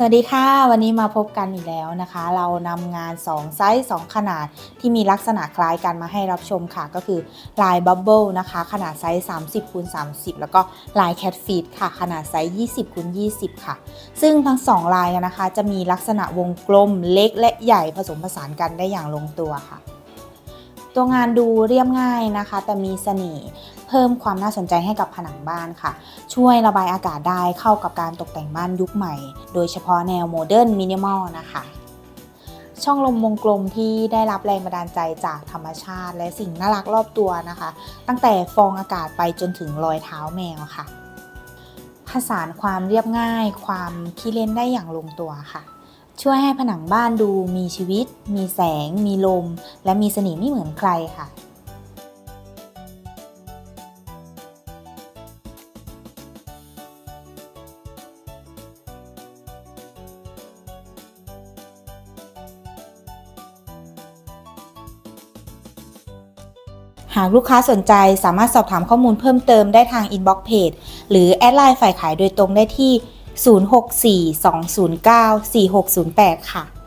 สวัสดีค่ะ วันนี้มาพบกันอีกแล้วนะคะ เรานำงาน 2 ไซส์ 2 ขนาดที่มีลักษณะคล้ายกันมาให้รับชมค่ะ ก็คือลายบับเบิลนะคะ ขนาดไซส์ 30คูณ30 แล้วก็ลายแคทฟีดค่ะ ขนาดไซส์20คูณ20 ค่ะ ซึ่งทั้ง 2 ลายนะคะ จะมีลักษณะวงกลมเล็กและใหญ่ผสมผสานกันได้อย่างลงตัวค่ะ ตัวงานดูเรียบง่ายนะคะ แต่มีเสน่ห์เพิ่มความน่าสนใจให้กับผนังบ้านค่ะ ช่วยระบายอากาศได้เข้ากับการตกแต่งบ้านยุคใหม่ โดยเฉพาะแนวโมเดิร์นมินิมอลนะคะช่องลมวงกลมที่ได้รับแรงบันดาลใจจากธรรมชาติ และสิ่งน่ารักรอบตัวนะคะ ตั้งแต่ฟองอากาศไปจนถึงรอยเท้าแมวค่ะผสานความเรียบง่าย ความขี้เล่นได้อย่างลงตัวค่ะ ช่วยให้ผนังบ้านดูมีชีวิต มีแสง มีลม และมีเสน่ห์ไม่เหมือนใครค่ะ หากลูกค้าสนใจสามารถสอบถามข้อมูลเพิ่มเติมได้ทางอินบ็อกซ์เพจหรือแอดไลน์ฝ่ายขายโดยตรงได้ที่ 0642094608 ค่ะ